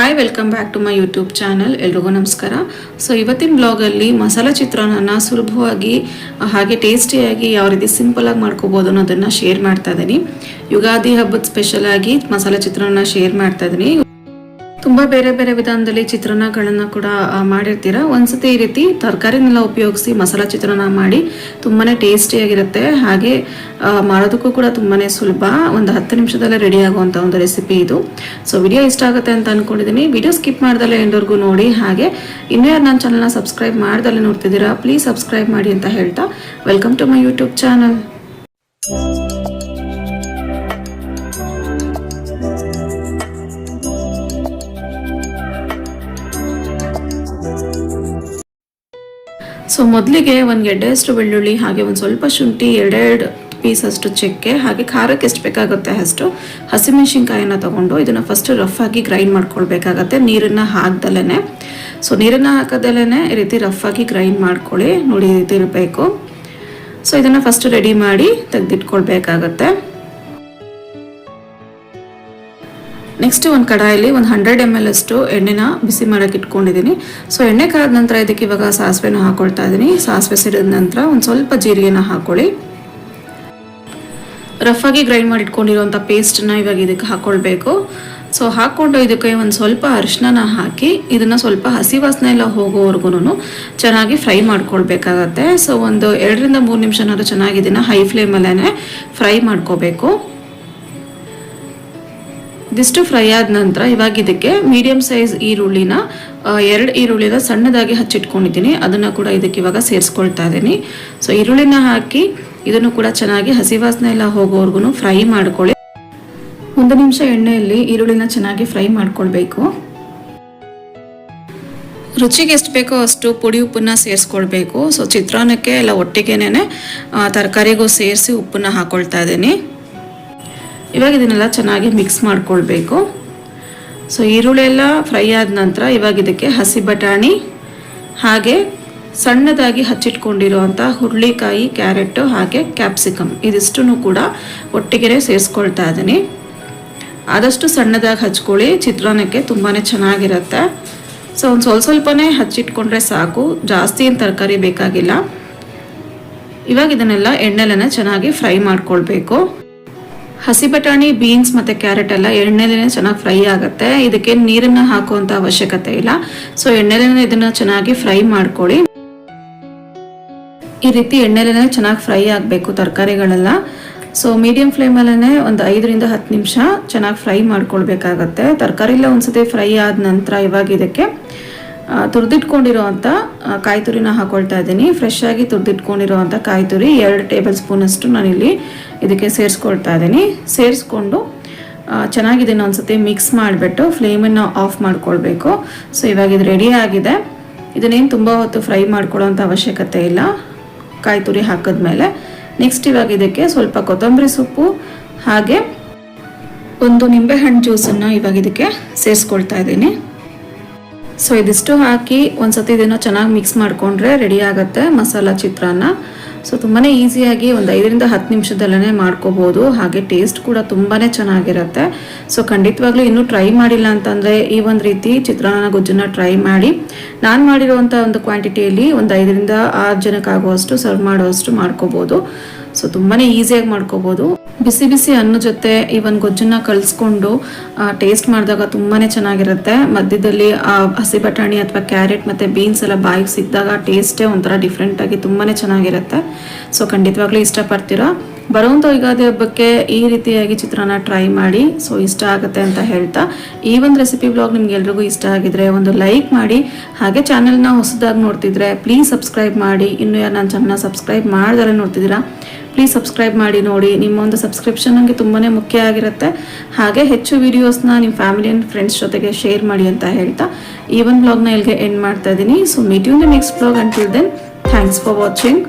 Hi welcome back to my YouTube channel ಎಲ್ರಿಗೂ ನಮಸ್ಕಾರ. So ಇವತ್ತಿನ ಬ್ಲಾಗಲ್ಲಿ ಮಸಾಲಾ ಚಿತ್ರಾನ್ನ ಸುಲಭವಾಗಿ, ಹಾಗೆ ಟೇಸ್ಟಿಯಾಗಿ ಯಾವ ರೀತಿ ಸಿಂಪಲಾಗಿ ಮಾಡ್ಕೋಬೋದು ಅನ್ನೋದನ್ನು ಶೇರ್ ಮಾಡ್ತಾ ಇದ್ದೀನಿ ಯುಗಾದಿ ಹಬ್ಬದ ಸ್ಪೆಷಲ್ ಆಗಿ ಮಸಾಲಾ ಚಿತ್ರಾನ್ನ ಶೇರ್ ಮಾಡ್ತಾ ಇದ್ದೀನಿ ತುಂಬ ಬೇರೆ ಬೇರೆ ವಿಧಾನದಲ್ಲಿ ಚಿತ್ರಾನ್ನಗಳನ್ನು ಕೂಡ ಮಾಡಿರ್ತೀರಾ? ಒಂದ್ಸತಿ ಈ ರೀತಿ ತರಕಾರಿನೆಲ್ಲ ಉಪಯೋಗಿಸಿ ಮಸಾಲ ಚಿತ್ರಾನ್ನ ಮಾಡಿ ತುಂಬಾ ಟೇಸ್ಟಿಯಾಗಿರುತ್ತೆ. ಹಾಗೆ ಮಾಡೋದಕ್ಕೂ ಕೂಡ ತುಂಬಾ ಸುಲಭ. ಒಂದು ಹತ್ತು ನಿಮಿಷದಲ್ಲೇ ರೆಡಿ ಆಗುವಂಥ ಒಂದು ರೆಸಿಪಿ ಇದು. ಸೊ, ವಿಡಿಯೋ ಇಷ್ಟ ಆಗುತ್ತೆ ಅಂತ ಅನ್ಕೊಂಡಿದ್ದೀನಿ ವಿಡಿಯೋ ಸ್ಕಿಪ್ ಮಾಡ್ದಲ್ಲೇ ಎಂಡವರೆಗೂ ನೋಡಿ. ಹಾಗೆ, ಇನ್ನೂ ಯಾರು ನನ್ನ ಚಾನಲ್ನ ಸಬ್ಸ್ಕ್ರೈಬ್ ಮಾಡ್ದಲ್ಲೇ ನೋಡ್ತಿದ್ದೀರಾ, ಪ್ಲೀಸ್ ಸಬ್ಸ್ಕ್ರೈಬ್ ಮಾಡಿ ಅಂತ ಹೇಳ್ತಾ, welcome to my YouTube channel. So ಮೊದಲಿಗೆ ಒಂದು ಗೆಡ್ಡೆಯಷ್ಟು ಬೆಳ್ಳುಳ್ಳಿ, ಹಾಗೆ ಒಂದು ಸ್ವಲ್ಪ ಶುಂಠಿ, ಎರಡೆರಡು ಪೀಸ್ ಅಷ್ಟು ಚಕ್ಕೆ, ಹಾಗೆ ಖಾರಕ್ಕೆ ಎಷ್ಟು ಬೇಕಾಗುತ್ತೆ ಅಷ್ಟು ಹಸಿಮೆಣಸಿನ್ಕಾಯಿನ ತಗೊಂಡು ಇದನ್ನು ಫಸ್ಟ್ ರಫ್ ಆಗಿ ಗ್ರೈಂಡ್ ಮಾಡ್ಕೊಳ್ಬೇಕಾಗತ್ತೆ. ನೀರನ್ನು ಹಾಕ್ದಲೇ ಸೊ ನೀರನ್ನು ಹಾಕದಲೇ ಈ ರೀತಿ ರಫ್ ಆಗಿ ಗ್ರೈಂಡ್ ಮಾಡ್ಕೊಳ್ಳಿ. ನೋಡಿ ರೀತಿ ಇರಬೇಕು ಸೊ ಇದನ್ನು ಫಸ್ಟ್ ರೆಡಿ ಮಾಡಿ ತೆಗೆದಿಟ್ಕೊಳ್ಬೇಕಾಗತ್ತೆ. ನೆಕ್ಸ್ಟ್ ಒಂದು ಕಡಾಯಲ್ಲಿ ಒಂದು ಹಂಡ್ರೆಡ್ ಎಂ ಎಲ್ ಅಷ್ಟು ಎಣ್ಣೆನ ಬಿಸಿ ಮಾಡೋಕೆ ಇಟ್ಕೊಂಡಿದ್ದೀನಿ. ಸೊ ಎಣ್ಣೆ ಕಾದ ನಂತರ ಇದಕ್ಕೆ ಇವಾಗ ಸಾಸಿವೆನ ಹಾಕೊಳ್ತಾ ಇದ್ದೀನಿ ಸಾಸಿವೆ ಸಿಡಿದ ನಂತರ ಒಂದು ಸ್ವಲ್ಪ ಜೀರಿಗೆನ ಹಾಕೊಳ್ಳಿ. ರಫಾಗಿ ಗ್ರೈಂಡ್ ಮಾಡಿ ಇಟ್ಕೊಂಡಿರುವಂಥ ಪೇಸ್ಟನ್ನ ಇವಾಗ ಇದಕ್ಕೆ ಹಾಕೊಳ್ಬೇಕು. ಸೊ ಹಾಕ್ಕೊಂಡು ಇದಕ್ಕೆ ಒಂದು ಸ್ವಲ್ಪ ಅರಿಶಿನ ಹಾಕಿ ಇದನ್ನು ಸ್ವಲ್ಪ ಹಸಿ ವಾಸನೆ ಎಲ್ಲ ಹೋಗೋವರೆಗೂ ಚೆನ್ನಾಗಿ ಫ್ರೈ ಮಾಡ್ಕೊಳ್ಬೇಕಾಗತ್ತೆ. ಸೊ ಒಂದು ಎರಡರಿಂದ ಮೂರು ನಿಮಿಷನಾದ್ರು ಚೆನ್ನಾಗಿ ಹೈ ಫ್ಲೇಮಲ್ಲೇ ಫ್ರೈ ಮಾಡ್ಕೋಬೇಕು. ಇದಿಷ್ಟು ಫ್ರೈ ಆದ ನಂತರ ಇವಾಗ ಇದಕ್ಕೆ ಮೀಡಿಯಂ ಸೈಜ್ ಈರುಳ್ಳಿನ ಎರಡು ಈರುಳ್ಳಿನ ಸಣ್ಣದಾಗಿ ಹಚ್ಚಿಟ್ಕೊಂಡಿದ್ದೀನಿ. ಅದನ್ನು ಕೂಡ ಇದಕ್ಕೆ ಇವಾಗ ಸೇರಿಸ್ಕೊಳ್ತಾ ಇದ್ದೀನಿ. ಸೊ ಈರುಳ್ಳಿನ ಹಾಕಿ ಇದನ್ನು ಕೂಡ ಚೆನ್ನಾಗಿ ಹಸಿ ವಾಸನೆ ಎಲ್ಲ ಹೋಗೋವರೆಗೂ ಫ್ರೈ ಮಾಡ್ಕೊಳ್ಳಿ. ಒಂದು ನಿಮಿಷ ಎಣ್ಣೆಯಲ್ಲಿ ಈರುಳ್ಳಿನ ಚೆನ್ನಾಗಿ ಫ್ರೈ ಮಾಡ್ಕೊಳ್ಬೇಕು. ರುಚಿಗೆ ಎಷ್ಟು ಬೇಕೋ ಅಷ್ಟು ಪುಡಿ ಉಪ್ಪನ್ನ ಸೇರಿಸ್ಕೊಳ್ಬೇಕು. ಸೊ ಚಿತ್ರಾನ್ನಕ್ಕೆ ಎಲ್ಲ ಒಟ್ಟಿಗೆನೇ ತರಕಾರಿಗೂ ಸೇರಿಸಿ ಉಪ್ಪನ್ನ ಹಾಕೊಳ್ತಾ ಇದ್ದೀನಿ. ಇವಾಗ ಇದನ್ನೆಲ್ಲ ಚೆನ್ನಾಗಿ ಮಿಕ್ಸ್ ಮಾಡ್ಕೊಳ್ಬೇಕು. ಸೊ ಈರುಳ್ಳಿ ಎಲ್ಲ ಫ್ರೈ ಆದ ನಂತರ ಇವಾಗ ಇದಕ್ಕೆ ಹಸಿ ಬಟಾಣಿ, ಹಾಗೆ ಸಣ್ಣದಾಗಿ ಹಚ್ಚಿಟ್ಕೊಂಡಿರುವಂಥ ಹುರುಳಿಕಾಯಿ, ಕ್ಯಾರೆಟು, ಹಾಗೆ ಕ್ಯಾಪ್ಸಿಕಮ್ ಇದಿಷ್ಟು ಕೂಡ ಒಟ್ಟಿಗೆ ಸೇರಿಸ್ಕೊಳ್ತಾ ಇದ್ದೀನಿ. ಆದಷ್ಟು ಸಣ್ಣದಾಗಿ ಹಚ್ಕೊಳ್ಳಿ, ಚಿತ್ರಾನ್ನಕ್ಕೆ ತುಂಬಾ ಚೆನ್ನಾಗಿರುತ್ತೆ. ಸೊ ಒಂದು ಸ್ವಲ್ಪ ಸ್ವಲ್ಪನೇ ಹಚ್ಚಿಟ್ಕೊಂಡ್ರೆ ಸಾಕು, ಜಾಸ್ತಿ ಏನು ತರಕಾರಿ ಬೇಕಾಗಿಲ್ಲ. ಇವಾಗ ಇದನ್ನೆಲ್ಲ ಎಣ್ಣೆಲನ್ನ ಚೆನ್ನಾಗಿ ಫ್ರೈ ಮಾಡ್ಕೊಳ್ಬೇಕು. ಹಸಿ ಬಟಾಣಿ ಬೀನ್ಸ್ ಮತ್ತು ಕ್ಯಾರೆಟ್ ಎಲ್ಲ ಎಣ್ಣೆಲೇ ಚೆನ್ನಾಗಿ ಫ್ರೈ ಆಗುತ್ತೆ. ಇದಕ್ಕೆ ನೀರನ್ನು ಹಾಕುವಂಥ ಅವಶ್ಯಕತೆ ಇಲ್ಲ. ಸೊ ಎಣ್ಣೆಲೇ ಇದನ್ನು ಚೆನ್ನಾಗಿ ಫ್ರೈ ಮಾಡ್ಕೊಳ್ಳಿ. ಈ ರೀತಿ ಎಣ್ಣೆಲೇ ಚೆನ್ನಾಗಿ ಫ್ರೈ ಆಗಬೇಕು ತರಕಾರಿಗಳೆಲ್ಲ. ಸೊ ಮೀಡಿಯಂ ಫ್ಲೇಮಲ್ಲೇ ಒಂದು ಐದರಿಂದ ಹತ್ತು ನಿಮಿಷ ಚೆನ್ನಾಗಿ ಫ್ರೈ ಮಾಡ್ಕೊಳ್ಬೇಕಾಗತ್ತೆ. ತರಕಾರಿ ಎಲ್ಲ ಒಂದ್ಸತಿ ಫ್ರೈ ಆದ ನಂತರ ಇವಾಗ ಇದಕ್ಕೆ ತುರಿದಿಟ್ಕೊಂಡಿರೋವಂಥ ಕಾಯಿ ತುರಿನ ಹಾಕೊಳ್ತಾ ಇದ್ದೀನಿ. ಫ್ರೆಶ್ ಆಗಿ ಕಾಯಿ ತುರಿ ಎರಡು ಟೇಬಲ್ ಸ್ಪೂನಷ್ಟು ನಾನಿಲ್ಲಿ ಇದಕ್ಕೆ ಸೇರಿಸ್ಕೊಳ್ತಾ ಇದ್ದೀನಿ. ಸೇರಿಸ್ಕೊಂಡು ಚೆನ್ನಾಗಿದೆ ಒಂದು ಒಂದ್ಸತಿ ಮಿಕ್ಸ್ ಮಾಡಿಬಿಟ್ಟು ಫ್ಲೇಮನ್ನು ಆಫ್ ಮಾಡ್ಕೊಳ್ಬೇಕು. ಸೊ ಇವಾಗ ಇದು ರೆಡಿ ಆಗಿದೆ. ಇದನ್ನೇನು ತುಂಬ ಹೊತ್ತು ಫ್ರೈ ಮಾಡ್ಕೊಳ್ಳೋಂಥ ಅವಶ್ಯಕತೆ ಇಲ್ಲ. ಕಾಯಿ ತುರಿ ಹಾಕಿದ್ಮೇಲೆ. ನೆಕ್ಸ್ಟ್ ಇವಾಗ ಇದಕ್ಕೆ ಸ್ವಲ್ಪ ಕೊತ್ತಂಬರಿ ಸೊಪ್ಪು, ಹಾಗೆ ಒಂದು ನಿಂಬೆಹಣ್ಣು ಜ್ಯೂಸನ್ನು ಇವಾಗ ಇದಕ್ಕೆ ಸೇರಿಸ್ಕೊಳ್ತಾ ಇದ್ದೀನಿ. ಸೊ ಇದಿಷ್ಟು ಹಾಕಿ ಒಂದ್ಸತಿ ಇದನ್ನು ಚೆನ್ನಾಗಿ ಮಿಕ್ಸ್ ಮಾಡಿಕೊಂಡ್ರೆ ರೆಡಿ ಆಗುತ್ತೆ ಮಸಾಲ ಚಿತ್ರಾನ್ನ. ಸೊ ತುಂಬಾ ಈಸಿಯಾಗಿ ಒಂದು ಐದರಿಂದ ಹತ್ತು ನಿಮಿಷದಲ್ಲೇ ಮಾಡ್ಕೋಬೋದು. ಹಾಗೆ ಟೇಸ್ಟ್ ಕೂಡ ತುಂಬಾ ಚೆನ್ನಾಗಿರುತ್ತೆ. ಸೊ ಖಂಡಿತವಾಗ್ಲೂ ಇನ್ನೂ ಟ್ರೈ ಮಾಡಿಲ್ಲ ಅಂತಂದರೆ ಈ ಒಂದು ರೀತಿ ಚಿತ್ರಾನ್ನ ಗೊಜ್ಜನ್ನ ಟ್ರೈ ಮಾಡಿ. ನಾನು ಮಾಡಿರುವಂಥ ಒಂದು ಕ್ವಾಂಟಿಟಿಯಲ್ಲಿ ಒಂದು ಐದರಿಂದ ಆರು ಜನಕ್ಕಾಗುವಷ್ಟು ಸರ್ವ್ ಮಾಡುವಷ್ಟು ಮಾಡ್ಕೋಬೋದು. ಸೊ ತುಂಬಾ ಈಸಿಯಾಗಿ ಮಾಡ್ಕೋಬೋದು. ಬಿಸಿ ಬಿಸಿ ಅನ್ನ ಜೊತೆ ಈ ಒಂದು ಗೊಜ್ಜನ್ನ ಕಲಿಸ್ಕೊಂಡು ಟೇಸ್ಟ್ ಮಾಡಿದಾಗ ತುಂಬಾ ಚೆನ್ನಾಗಿರುತ್ತೆ. ಮಧ್ಯದಲ್ಲಿ ಹಸಿ ಬಟಾಣಿ ಅಥವಾ ಕ್ಯಾರೆಟ್ ಮತ್ತು ಬೀನ್ಸ್ ಎಲ್ಲ ಬಾಯಿಗೆ ಸಿಕ್ಕಿದಾಗ ಟೇಸ್ಟೇ ಒಂಥರ ಡಿಫ್ರೆಂಟಾಗಿ ತುಂಬಾ ಚೆನ್ನಾಗಿರುತ್ತೆ. ಸೊ ಖಂಡಿತವಾಗ್ಲೂ ಇಷ್ಟಪಡ್ತೀರಾ? ಬರುವಂಥ ಯುಗಾದಿ ಹಬ್ಬಕ್ಕೆ ಈ ರೀತಿಯಾಗಿ ಚಿತ್ರಾನ್ನ ಟ್ರೈ ಮಾಡಿ. ಸೊ ಇಷ್ಟ ಆಗುತ್ತೆ ಅಂತ ಹೇಳ್ತಾ. ಈ ಒಂದು ರೆಸಿಪಿ ಬ್ಲಾಗ್ ನಿಮ್ಗೆ ಎಲ್ರಿಗೂ ಇಷ್ಟ ಆಗಿದ್ರೆ ಒಂದು ಲೈಕ್ ಮಾಡಿ. ಹಾಗೆ ಚಾನೆಲ್ನ ಹೊಸದಾಗಿ ನೋಡ್ತಿದ್ರೆ ಪ್ಲೀಸ್ ಸಬ್ಸ್ಕ್ರೈಬ್ ಮಾಡಿ. ಇನ್ನು ಯಾರು ನನ್ನ ಚಾನಲ್ನ ಸಬ್ಸ್ಕ್ರೈಬ್ ಮಾಡಿದಾರೆ ನೋಡ್ತಿದ್ದೀರಾ? ಪ್ಲೀಸ್ ಸಬ್ಸ್ಕ್ರೈಬ್ ಮಾಡಿ ನೋಡಿ. ನಿಮ್ಮ ಒಂದು ಸಬ್ಸ್ಕ್ರಿಪ್ಷನ್ ನನಗೆ ತುಂಬಾ ಮುಖ್ಯ ಆಗಿರುತ್ತೆ. ಹಾಗೆ ಹೆಚ್ಚು ವೀಡಿಯೋಸ್ನ ನಿಮ್ಮ ಫ್ಯಾಮಿಲಿ ಆ್ಯಂಡ್ ಫ್ರೆಂಡ್ಸ್ ಜೊತೆಗೆ ಶೇರ್ ಮಾಡಿ ಅಂತ ಹೇಳ್ತಾ. ಈ ಒಂದು ಬ್ಲಾಗ್ನ ಇಲ್ಲಿಗೆ ಎಂಡ್ ಮಾಡ್ತಾ ಇದ್ದೀನಿ. So meet you the next blog until then thanks for watching